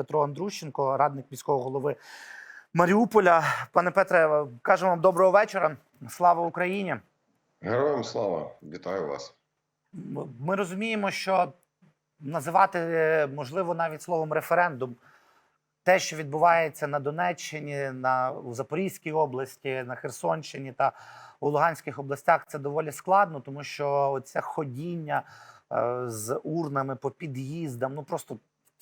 Петро Андрущенко, радник міського голови Маріуполя. Пане Петре, кажемо вам доброго вечора. Слава Україні! Героям слава, вітаю вас. Ми розуміємо, що називати е, можливо навіть словом референдум те, що відбувається на Донеччині, на у Запорізькій області, на Херсонщині та у Луганських областях, це доволі складно, тому що це ходіння е, з урнами по під'їздам, ну просто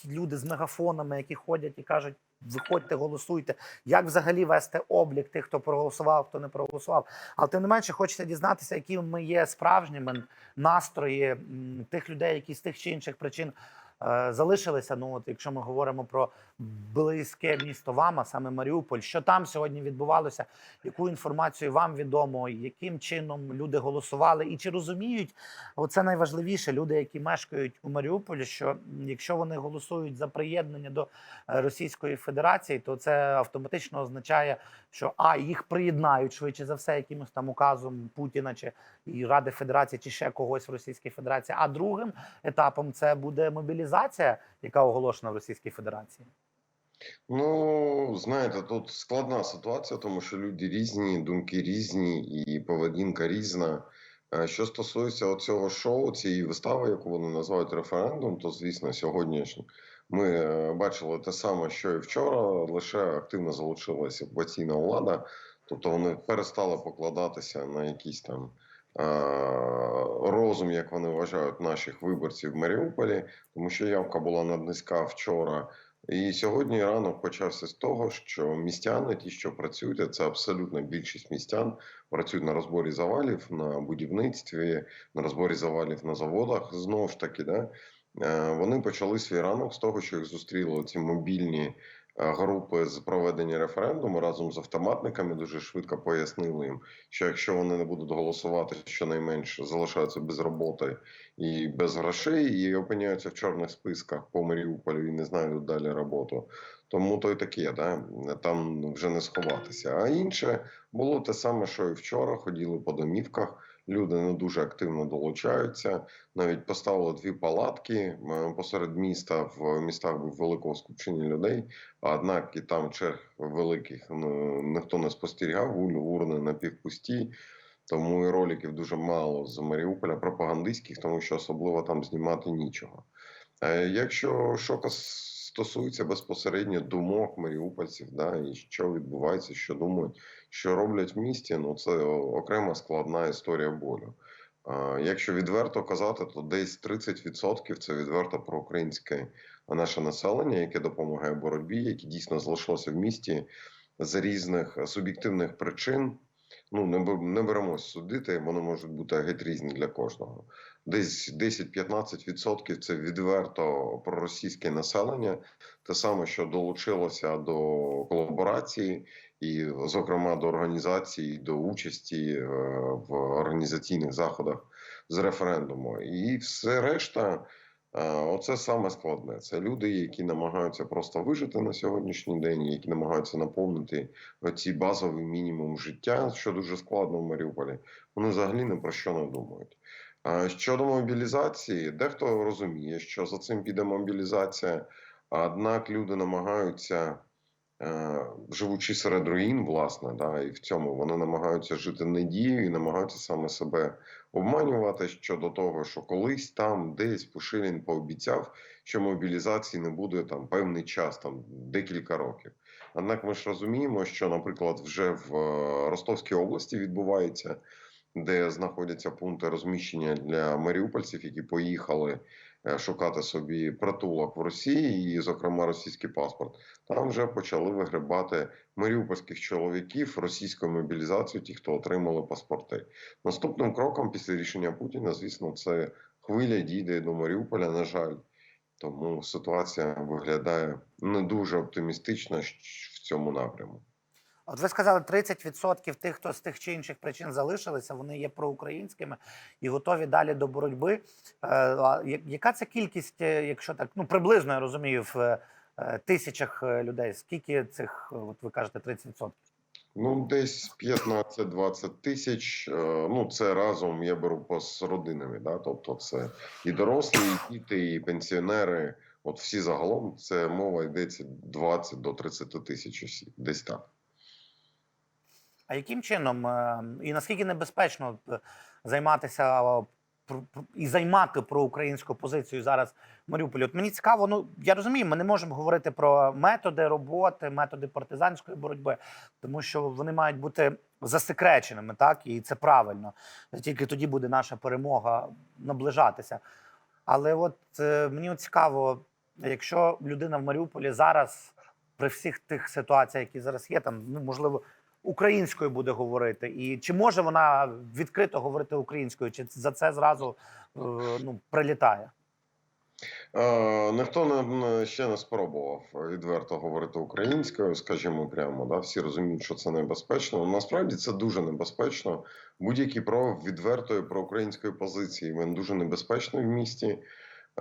люди з мегафонами, які ходять і кажуть. Виходьте, голосуйте. Як взагалі вести облік тих, хто проголосував, хто не проголосував. Але тим не менше, хочеться дізнатися, які ми є справжніми настрої тих людей, які з тих чи інших причин залишилися. Ну, от якщо ми говоримо про близьке місто вам, а саме Маріуполь, що там сьогодні відбувалося, яку інформацію вам відомо, яким чином люди голосували, і чи розуміють оце найважливіше люди, які мешкають у Маріуполі, що якщо вони голосують за приєднання до е, Російської Федерації, то це автоматично означає, що а їх приєднають швидше за все якимось там указом Путіна чи і Ради Федерації, чи ще когось в Російській Федерації. А другим етапом це буде мобілізація, яка оголошена в Російській Федерації. Ну, знаєте, тут складна ситуація, тому що люди різні, думки різні і поведінка різна. Е, Що стосується цього шоу, цієї вистави, яку вони називають референдум, то звісно, сьогодні ми е, бачили те саме, що і вчора, лише активно залучилася окупаційна влада, тобто вони перестали покладатися на якісь там розум, як вони вважають, наших виборців в Маріуполі, тому що явка була наднизька вчора. І сьогодні ранок почався з того, що містяни, ті, що працюють, а це абсолютна більшість містян, працюють на розборі завалів, на будівництві, на розборі завалів на заводах. Знову ж таки, да, е, вони почали свій ранок з того, що їх зустріли ці мобільні групи з проведення референдуму разом з автоматниками. Дуже швидко пояснили їм, що якщо вони не будуть голосувати, щонайменше залишаються без роботи і без грошей, і опиняються в чорних списках по Маріуполю і не знайдуть далі роботу. Тому то й таке, да? там вже не сховатися. А інше було те саме, що і вчора. Ходили по домівках. Люди не дуже активно долучаються. Навіть поставили дві палатки е, посеред міста. В містах великого скупчення людей. Однак і там черг великих ну, ніхто не спостерігав. ур- Урни напівпусті. Тому і роликів дуже мало з Маріуполя пропагандистських, тому що особливо там знімати нічого. Е, Якщо що стосується безпосередньо думок маріупольців, да, і що відбувається, що думають, що роблять в місті, ну це окрема складна історія болю. Якщо відверто казати, то десь 30% це відверто проукраїнське наше населення, яке допомагає боротьбі, яке дійсно залишилося в місті з різних суб'єктивних причин. Ну, не беремось судити, вони можуть бути геть різні для кожного. Десь 10-15% це відверто проросійське населення, те саме, що долучилося до колаборації, і, зокрема, до організації, до участі е, в організаційних заходах з референдуму. І все решта. е, Оце саме складне. Це люди, які намагаються просто вижити на сьогоднішній день, які намагаються наповнити оці базовий мінімум життя, що дуже складно в Маріуполі. Вони взагалі ні про що не думають. Щодо мобілізації, дехто розуміє, що за цим піде мобілізація, однак люди намагаються, е, живучи серед руїн, власне, да, і в цьому вони намагаються жити недією і намагаються саме себе обманювати щодо того, що колись там десь Пушилін пообіцяв, що мобілізації не буде там певний час, там декілька років. Однак ми ж розуміємо, що, наприклад, вже в е, Ростовській області відбувається, де знаходяться пункти розміщення для маріупольців, які поїхали е, шукати собі притулок в Росії, і, зокрема, російський паспорт. Там вже почали вигребати маріупольських чоловіків російською мобілізацією, ті, хто отримали паспорти. Наступним кроком після рішення Путіна, звісно, це хвиля дійде до Маріуполя. На жаль. Тому ситуація виглядає не дуже оптимістично в цьому напряму. От ви сказали, 30% тих, хто з тих чи інших причин залишилися, вони є проукраїнськими і готові далі до боротьби. Е, Яка це кількість, е, якщо так ну приблизно я розумію, в е, тисячах людей? Скільки цих, от ви кажете, 30%? Ну, десь 15-20 тисяч. Ну, це разом я беру з родинами. Да? Тобто, це і дорослі, і діти, і пенсіонери. От всі загалом це мова йдеться 20 до 30 тисяч осіб, десь так. А яким чином е, і наскільки небезпечно е, займатися е, і займати проукраїнську позицію зараз в Маріуполі? От мені цікаво, ну я розумію, ми не можемо говорити про методи роботи, методи партизанської боротьби, тому що вони мають бути засекреченими, так і це правильно. Тільки тоді буде наша перемога наближатися. Але от мені от цікаво, якщо людина в Маріуполі зараз при всіх тих ситуаціях, які зараз є, там ну можливо українською буде говорити, і чи може вона відкрито говорити українською, чи за це зразу е, ну прилітає? Е, ніхто не, ще не спробував відверто говорити українською, скажімо прямо. Да? Всі розуміють, що це небезпечно. Насправді це дуже небезпечно. Будь-який прояв відвертої проукраїнської позиції він дуже небезпечний в місті.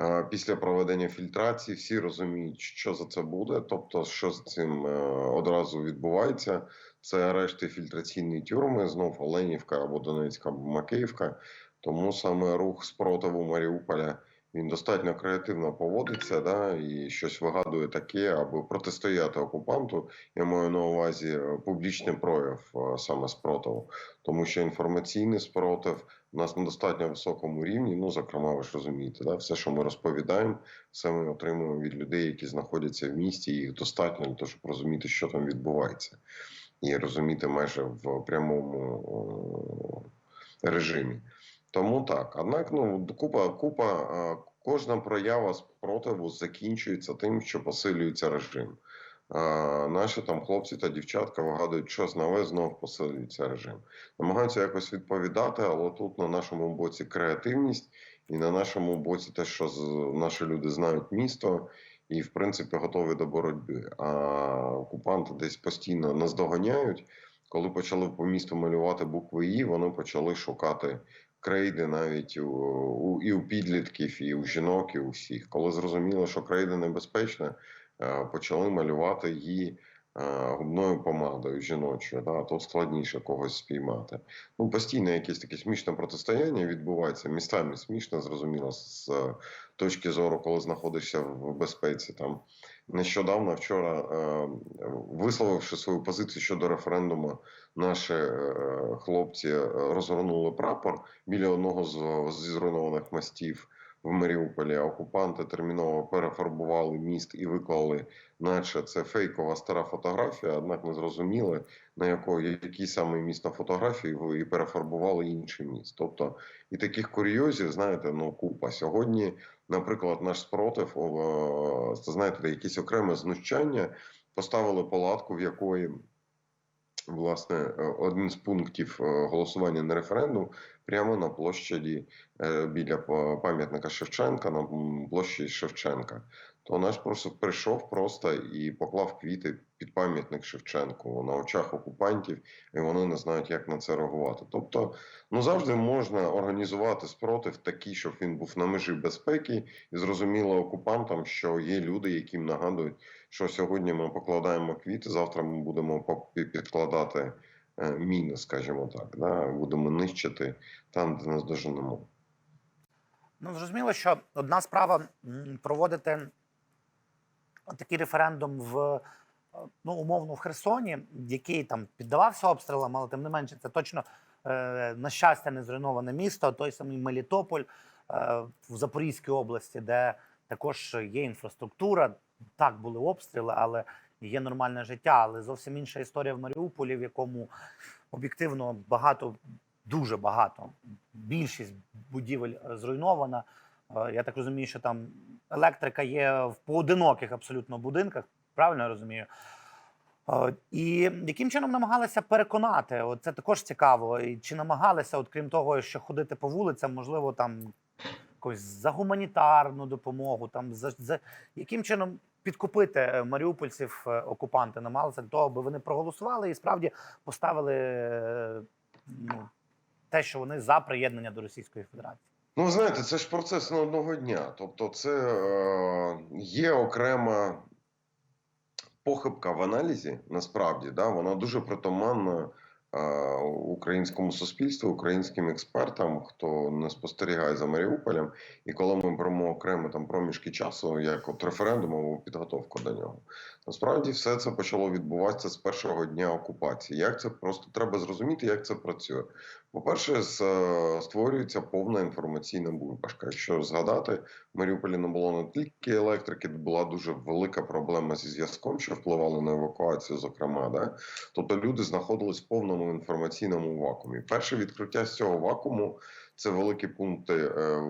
Е, Після проведення фільтрації всі розуміють, що за це буде, тобто, що з цим е, одразу відбувається. Це арешти фільтраційні тюрми, знов Оленівка або Донецька, або Макеївка. Тому саме рух спротиву Маріуполя він достатньо креативно поводиться, да, і щось вигадує таке, аби протистояти окупанту. Я маю на увазі е, публічний прояв е, саме спротиву, тому що інформаційний спротив у нас на достатньо високому рівні. Ну, зокрема, ви ж розумієте, да, все, що ми розповідаємо, все ми отримуємо від людей, які знаходяться в місті. Їх достатньо для того, щоб розуміти, що там відбувається, і розуміти майже в прямому е, режимі. Тому так. Однак, ну купа, купа, е, кожна проява спротиву закінчується тим, що посилюється режим. Е, Наші там хлопці та дівчатка вигадують щось нове, знов посилюється режим. Намагаються якось відповідати, але тут на нашому боці креативність, і на нашому боці те, що наші люди знають місто і, в принципі, готові до боротьби. А окупанти десь постійно наздоганяють. Коли почали по місту малювати букви І, вони почали шукати крейди навіть у, у, і у підлітків, і у жінок, і у всіх. Коли зрозуміло, що крейда небезпечна, е, почали малювати її е, губною помадою жіночою. Да? Тут складніше когось спіймати. Ну, постійно якесь таке смішне протистояння відбувається. Містами смішно, зрозуміло, з точки зору, коли знаходишся в безпеці. Там нещодавно вчора, е, висловивши свою позицію щодо референдуму, наші е, хлопці розгорнули прапор біля одного з зруйнованих мостів в Маріуполі. Окупанти терміново перефарбували міст і виклали, наче це фейкова стара фотографія. Однак не зрозуміли на якої який саме міст на фотографії і перефарбували інший міст. Тобто і таких курйозів, знаєте, ну купа сьогодні. Наприклад, наш спротив, це знаєте, якесь окреме знущання. Поставили палатку, в якої власне е, один з пунктів е, голосування на референдум прямо на площаді е, біля па- пам'ятника Шевченка, на площі Шевченка. То наш просто прийшов просто і поклав квіти під пам'ятник Шевченку на очах окупантів, і вони не знають, як на це реагувати. Тобто, ну завжди можна організувати спротив такий, щоб він був на межі безпеки, і зрозуміло окупантам, що є люди, яким нагадують, що сьогодні ми покладаємо квіти, завтра ми будемо підкладати е, міни, скажімо так, да? будемо нищити там, де нас доженемо. Ну зрозуміло, що одна справа проводити такий референдум в е, ну умовно в Херсоні, який там піддавався обстрілам, але тим не менше, це точно е, на щастя не зруйноване місто. Той самий Мелітополь е, в Запорізькій області, де також є інфраструктура. Так були обстріли, але є нормальне життя. Але зовсім інша історія в Маріуполі, в якому об'єктивно багато, дуже багато, більшість будівель зруйнована. Е, Я так розумію, що там електрика є в поодиноких абсолютно будинках. Правильно я розумію? Е, І яким чином намагалися переконати? Це також цікаво. І чи намагалися, от крім того, що ходити по вулицям, можливо, там якось за гуманітарну допомогу, там за, за яким чином підкупити е, маріупольців е, окупанти намагалися для того, аби вони проголосували і справді поставили е, ну, те, що вони за приєднання до Російської Федерації. Ну, знаєте, це ж процес не одного дня. Тобто, це е, є окрема похибка в аналізі, насправді, да, вона дуже притаманна українському суспільству, українським експертам, хто не спостерігає за Маріуполем, і коли ми беремо окремо там проміжки часу, як от референдум або підготовку до нього, насправді все це почало відбуватися з першого дня окупації. Як це просто треба зрозуміти, як це працює. По-перше, е, створюється повна інформаційна бульбашка. Якщо згадати, в Маріуполі не було не тільки електрики, була дуже велика проблема зі зв'язком, що впливало на евакуацію, зокрема. Да? Тобто люди знаходились в повному інформаційному вакуумі. Перше відкриття з цього вакууму це великі пункти е,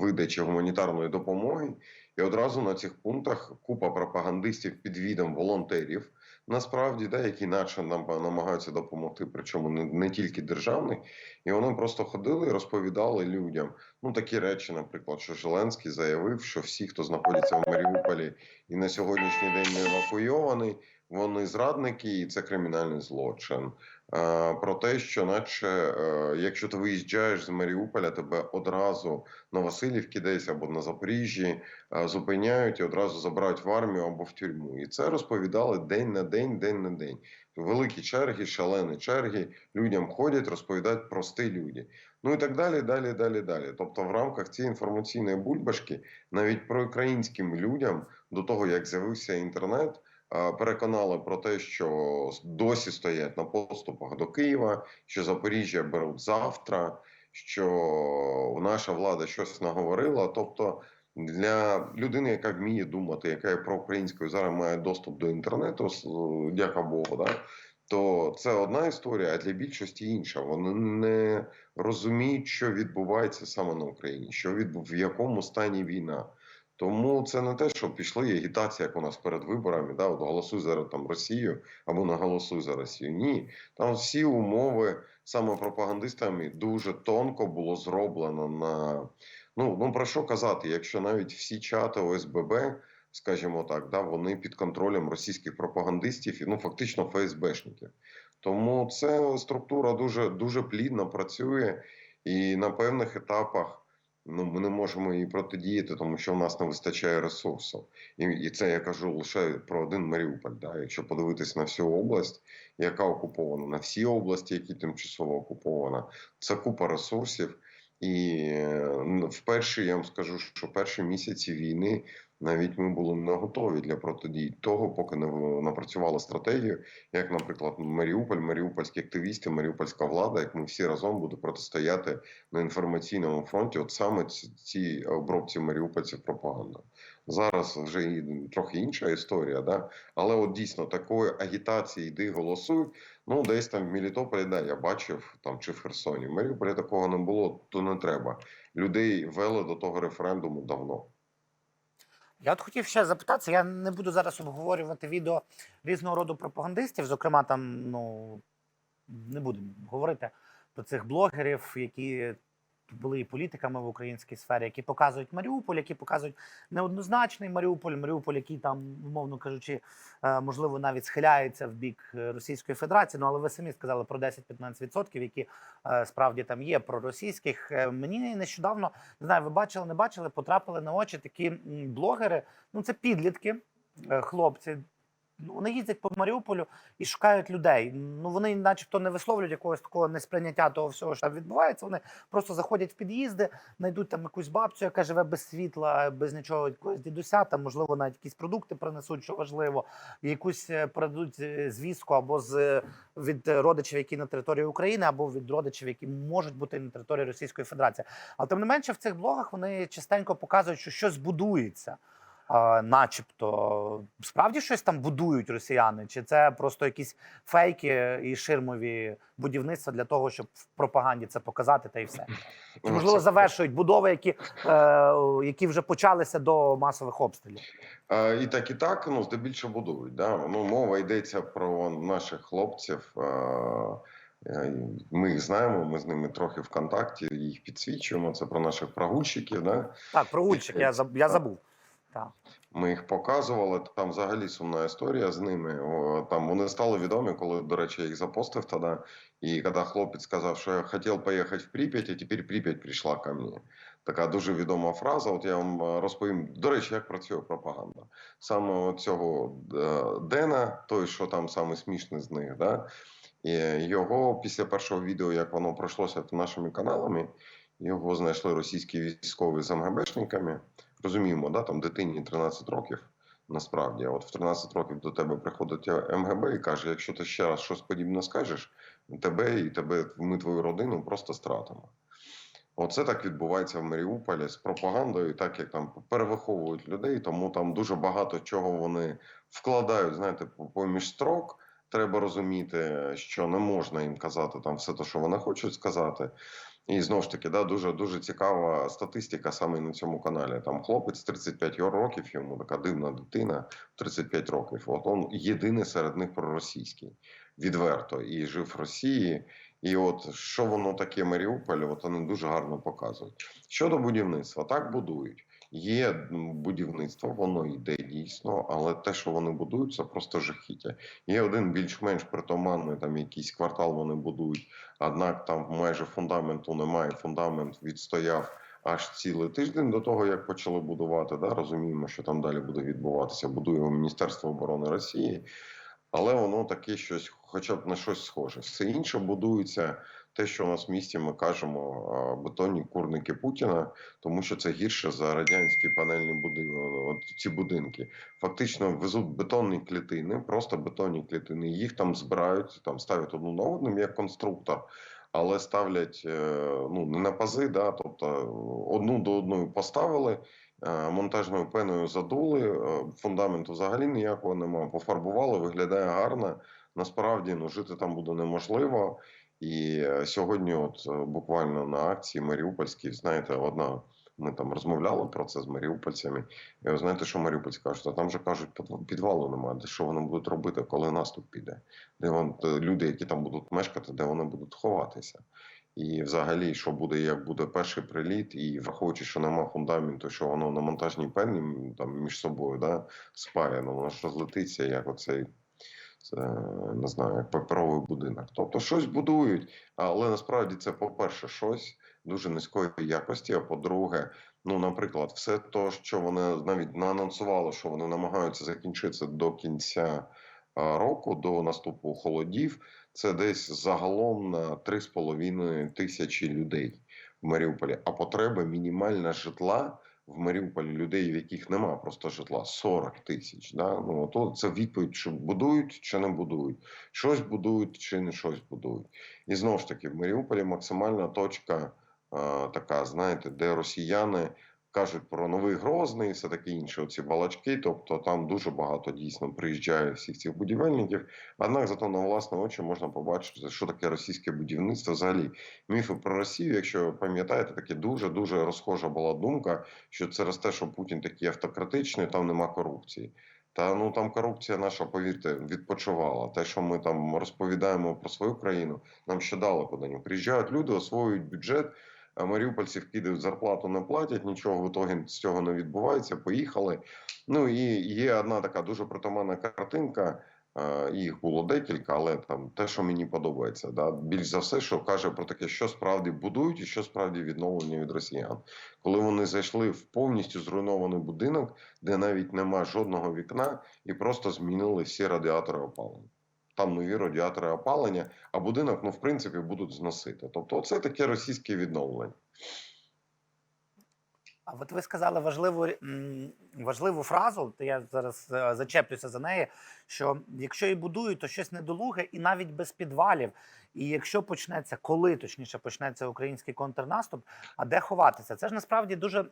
видачі гуманітарної допомоги. І одразу на цих пунктах купа пропагандистів під відом волонтерів, насправді, да, які наче нам намагаються допомогти, причому не, не тільки державних, і вони просто ходили і розповідали людям. Ну такі речі, наприклад, що Зеленський заявив, що всі, хто знаходиться в Маріуполі і на сьогоднішній день не евакуйований, вони зрадники, і це кримінальний злочин. Е, Про те, що, наче, е, якщо ти виїжджаєш з Маріуполя, тебе одразу на Васильівки десь або на Запоріжжі е, зупиняють і одразу забирають в армію або в тюрму. І це розповідали день на день, день на день. Великі черги, шалені черги. Людям ходять, розповідають прості люди. Ну і так далі, далі, далі, далі. Тобто, в рамках цієї інформаційної бульбашки, навіть про українським людям, до того як з'явився інтернет, переконали про те, що досі стоять на поступах до Києва, що Запоріжжя беруть завтра, що наша влада щось наговорила. Тобто, для людини, яка вміє думати, яка є проукраїнською, зараз має доступ до інтернету, дяка Богу, да? то це одна історія, а для більшості інша. Вони не розуміють, що відбувається саме на Україні, що відбув в якому стані війна. Тому це не те, що пішли агітація, як у нас перед виборами, да, от голосуй за там Росію або не голосуй за Росію. Ні, там всі умови саме пропагандистами дуже тонко було зроблено на ну, ну про що казати, якщо навіть всі чати ОСББ, скажімо так, да, вони під контролем російських пропагандистів і ну фактично ФСБшників. Тому це структура дуже дуже плідно працює, і на певних етапах ну ми не можемо їй протидіяти, тому що в нас не вистачає ресурсів. І, і це я кажу лише про один Маріуполь. Да? Якщо подивитись на всю область, яка окупована, на всі області, які тимчасово окупована, це купа ресурсів. І вперше я вам скажу, що перші місяці війни навіть ми були не готові для протидії того, поки не напрацювала стратегію, як, наприклад, Маріуполь, маріупольські активісти, маріупольська влада, як ми всі разом будемо протистояти на інформаційному фронті, от саме ці, ці обробці маріупольців пропаганда. Зараз вже і трохи інша історія, да? але от дійсно такої агітації йди голосуй. Ну, десь там в Мелітополі, да, я бачив там чи в Херсоні. В Маріуполі такого не було, то не треба. Людей вели до того референдуму давно. Я от хотів ще запитатися, я не буду зараз обговорювати відео різного роду пропагандистів, зокрема, там, ну, не будемо говорити про цих блогерів, які були і політиками в українській сфері, які показують Маріуполь, які показують неоднозначний Маріуполь, Маріуполь, який там, умовно кажучи, е, можливо, навіть схиляється в бік е, Російської Федерації. Ну, але ви самі сказали про 10-15%, які е, справді там є проросійських. Е, Мені нещодавно не знаю, ви бачили, не бачили, потрапили на очі такі блогери. Ну, це підлітки, хлопці. Ну, Вони їздять по Маріуполю і шукають людей. Ну вони, начебто, не висловлюють якогось такого несприйняття того всього, що там відбувається. Вони просто заходять в під'їзди, знайдуть там якусь бабцю, яка живе без світла, без нічого, якогось дідуся, там можливо навіть якісь продукти принесуть, що важливо, якусь е, передадуть е, звістку або з е, від родичів, які на території України, або від родичів, які можуть бути на території Російської Федерації. Але тим не менше, в цих блогах вони частенько показують, що щось будується. Начебто, справді щось там будують росіяни, чи це просто якісь фейки і ширмові будівництва для того, щоб в пропаганді це показати, та й все. Чи Ну, можливо завершують будови, які, е, які вже почалися до масових обстрілів? Е, І так, і так, ну, здебільшого будують. Да? Ну, мова йдеться про наших хлопців. е, Ми їх знаємо, ми з ними трохи в контакті, їх підсвічуємо. Це про наших прогульщиків. Да? Так, про Гульчик, я, я забув. Ми їх показували. Там взагалі сумна історія з ними. Там вони стали відомі, коли, до речі, їх запостив тоді. І коли хлопець сказав, що я хотів поїхати в Прип'ять, а тепер Прип'ять прийшла ко мені. Така дуже відома фраза. От я вам е, розповім, до речі, як працює пропаганда. Саме цього е, Дена, той, що там саме смішний з них, да? І його після першого відео, як воно пройшлося нашими каналами, його знайшли російські військові з МГБшниками. Розуміємо, да, там дитині 13 років. Насправді, от в 13 років до тебе приходить МГБ і каже: якщо ти ще раз щось подібне скажеш, тебе і тебе, ми твою родину просто стратимо. Оце так відбувається в Маріуполі з пропагандою, так як там перевиховують людей, тому там дуже багато чого вони вкладають, знаєте, поміж строк. Треба розуміти, що не можна їм казати там все те, що вони хочуть сказати. І знову ж таки, да, дуже дуже цікава статистика саме на цьому каналі. Там хлопець 35 років, йому така дивна дитина 35 років. От він єдиний серед них проросійський, відверто і жив в Росії. І от що воно таке Маріуполь, от вони дуже гарно показують. Щодо будівництва, так будують. Є будівництво, воно йде дійсно, але те, що вони будують, це просто жахіття. Є один більш-менш притаманний, там якийсь квартал вони будують, однак там майже фундаменту немає. Фундамент відстояв аж цілий тиждень до того, як почали будувати. Да? Розуміємо, що там далі буде відбуватися. Будує Міністерство оборони Росії, але воно таке щось, хоча б на щось схоже. Все інше будується. Те, що у нас в місті ми кажемо бетонні курники Путіна, тому що це гірше за радянські панельні будинки. Ці будинки фактично везуть бетонні клітини, просто бетонні клітини. Їх там збирають, там ставлять одну на одним як конструктор, але ставлять е, ну не на пази, да, тобто одну до одної поставили. е, Монтажною пеною задули, е, фундаменту взагалі ніякого немає. Пофарбували, виглядає гарно. Насправді ну, жити там буде неможливо. І е, сьогодні, от е, буквально на акції Маріупольській, знаєте, одна ми там розмовляли про це з маріупольцями. І ви знаєте, що маріупольці кажуть? А там же кажуть, «Підв- підвалу немає. Де що вони будуть робити, коли наступ піде? Де вон люди, які там будуть мешкати, де вони будуть ховатися? І взагалі, що буде, як буде перший приліт, і враховуючи, що нема фундаменту, що воно на монтажній пенні там між собою да, спаяно, воно ж розлетиться, як оцей це, не знаю, як паперовий будинок. Тобто щось будують, але насправді це, по-перше, щось дуже низької якості. А по-друге, ну, наприклад, все те, що вони навіть наанонсували, що вони намагаються закінчити до кінця року, до наступу холодів, це десь загалом на 3,5 тисячі людей в Маріуполі. А потреба мінімальна житла в Маріуполі людей, в яких нема просто житла 40 тисяч. Да? Ну, то це відповідь, що будують чи не будують, щось будують чи не щось будують. І знову ж таки, в Маріуполі максимальна точка е, така, знаєте, де росіяни кажуть про новий Грозний все таке інше. Оці балачки, тобто там дуже багато дійсно приїжджає всіх цих будівельників. Однак зато на власні очі можна побачити, що таке російське будівництво. Взагалі, міфи про Росію, якщо пам'ятаєте, таке дуже дуже розхожа була думка, що через те, що Путін такий автократичний, там нема корупції. Та ну там корупція наша, повірте, відпочивала. Те, що ми там розповідаємо про свою країну, нам ще далеко до нього. Приїжджають люди, освоюють бюджет. А Маріупольців кидають зарплату, не платять, нічого в ітогі з цього не відбувається. Поїхали. Ну і є одна така дуже притаманна картинка. е, Їх було декілька, але там те, що мені подобається, да більш за все, що каже про таке, що справді будують і що справді відновлення від росіян. Коли вони зайшли в повністю зруйнований будинок, де навіть нема жодного вікна, і просто змінили всі радіатори опалення. Там нові радіатори опалення, а будинок, ну в принципі, будуть зносити. Тобто, це таке російське відновлення. А от ви сказали важливу, важливу фразу, то я зараз е, зачеплюся за неї. Що якщо і будують, то щось недолуге, і навіть без підвалів. І якщо почнеться, коли точніше почнеться український контрнаступ, а де ховатися? Це ж насправді дуже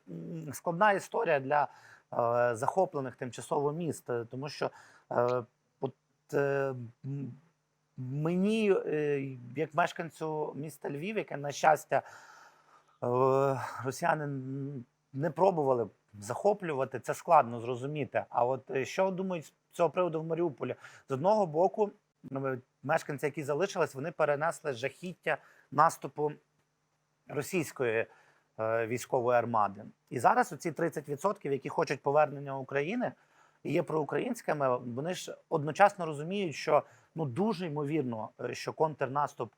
складна історія для е, захоплених тимчасово міст, е, тому що мені, е, як мешканцю міста Львів, яке на щастя. Е, Росіяни не пробували захоплювати, це складно зрозуміти. А от е, що думають з цього приводу в Маріуполі? З одного боку, ну, мешканці, які залишились, вони перенесли жахіття наступу російської е, військової армади. І зараз оці 30%, які хочуть повернення України є проукраїнськими, вони ж одночасно розуміють, що ну дуже ймовірно, е, що контрнаступ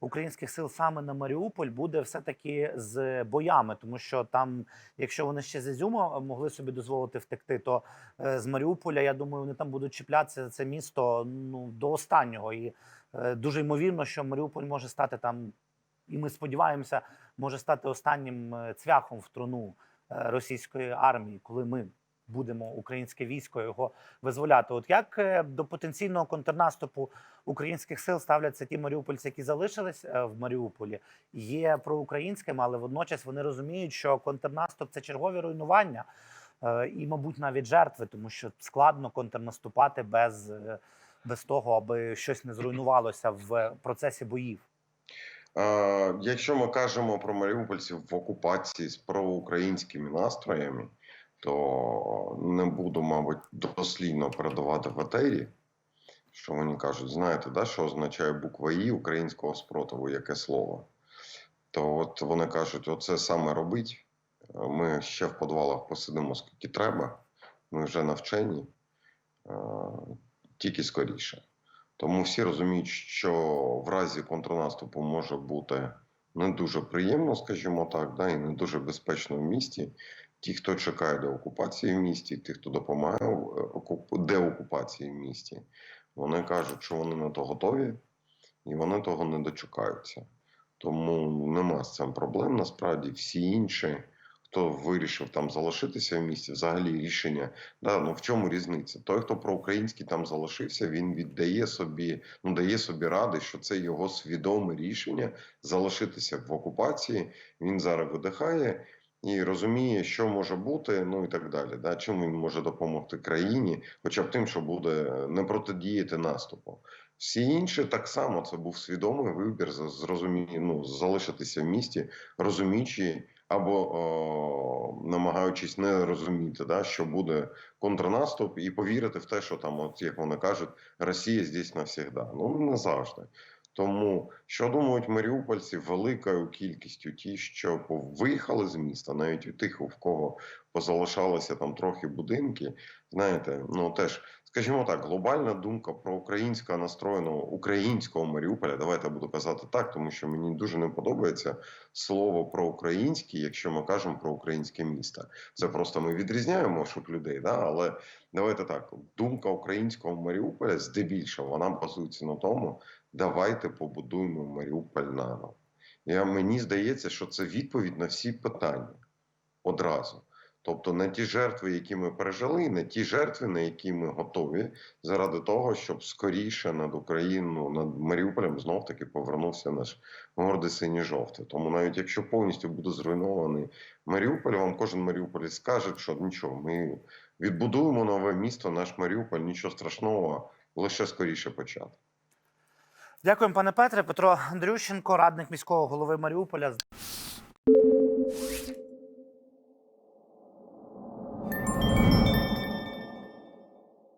українських сил саме на Маріуполь буде все-таки з боями, тому що там, якщо вони ще з Ізюма могли собі дозволити втекти, то е, з Маріуполя, я думаю, вони там будуть чіплятися за це місто ну до останнього. І е, дуже ймовірно, що Маріуполь може стати там, і ми сподіваємося, може стати останнім е, цвяхом в труну е, російської армії, коли ми будемо українське військо його визволяти. От як е, до потенційного контрнаступу українських сил ставляться ті маріупольці, які залишились е, в Маріуполі, є проукраїнськими, але водночас вони розуміють, що контрнаступ це чергові руйнування е, і, мабуть, навіть жертви, тому що складно контрнаступати без, без того, аби щось не зруйнувалося в процесі боїв. Якщо ми кажемо про маріупольців в окупації з проукраїнськими настроями, то не буду, мабуть, дослідно передавати в етері, що вони кажуть, знаєте, да, що означає буква І українського спротиву, яке слово. То от вони кажуть, оце саме робить. Ми ще в підвалах посидимо скільки треба. Ми вже навчені, тільки скоріше. Тому всі розуміють, що в разі контрнаступу може бути не дуже приємно, скажімо так, да, і не дуже безпечно в місті. Ті, хто чекає деокупації в місті, ті, хто допомагає е, окуп- деокупації в місті, вони кажуть, що вони на то готові і вони того не дочекаються. Тому нема з цим проблем. Насправді всі інші, хто вирішив там залишитися в місті, взагалі рішення. Да, ну в чому різниця? Той, хто проукраїнський там залишився, він віддає собі, ну дає собі ради, що це його свідоме рішення залишитися в окупації. Він зараз видихає і розуміє, що може бути, ну і так далі. Да? Чим він може допомогти країні, хоча б тим, що буде не протидіяти наступу. Всі інші так само це був свідомий вибір зрозумі... ну, залишитися в місті, розуміючи або о, намагаючись не розуміти, да, що буде контрнаступ, і повірити в те, що там, от як вони кажуть, Росія здесь навсегда. Ну не завжди. Тому що думають маріупольці великою кількістю ті, що виїхали з міста, навіть у тих, у кого позалишалося там трохи будинки, знаєте, ну теж, скажімо так, глобальна думка про українсько настроєного українського Маріуполя. Давайте я буду казати так, тому що мені дуже не подобається слово про український, якщо ми кажемо про українське місто. Це просто ми відрізняємо щоб людей, да? але давайте так. Думка українського Маріуполя здебільшого вона базується на тому, давайте побудуємо Маріуполь наново. Я, мені здається, що це відповідь на всі питання одразу. Тобто на ті жертви, які ми пережили, на ті жертви, на які ми готові, заради того, щоб скоріше над Україною, над Маріуполем знов таки повернувся наш гордий синій жовтий. Тому навіть якщо повністю буде зруйнований Маріуполь, вам кожен Маріуполець скаже, що нічого, ми відбудуємо нове місто, наш Маріуполь, нічого страшного, лише скоріше почати. Дякуємо, пане Петре. Петро Андрющенко, радник міського голови Маріуполя.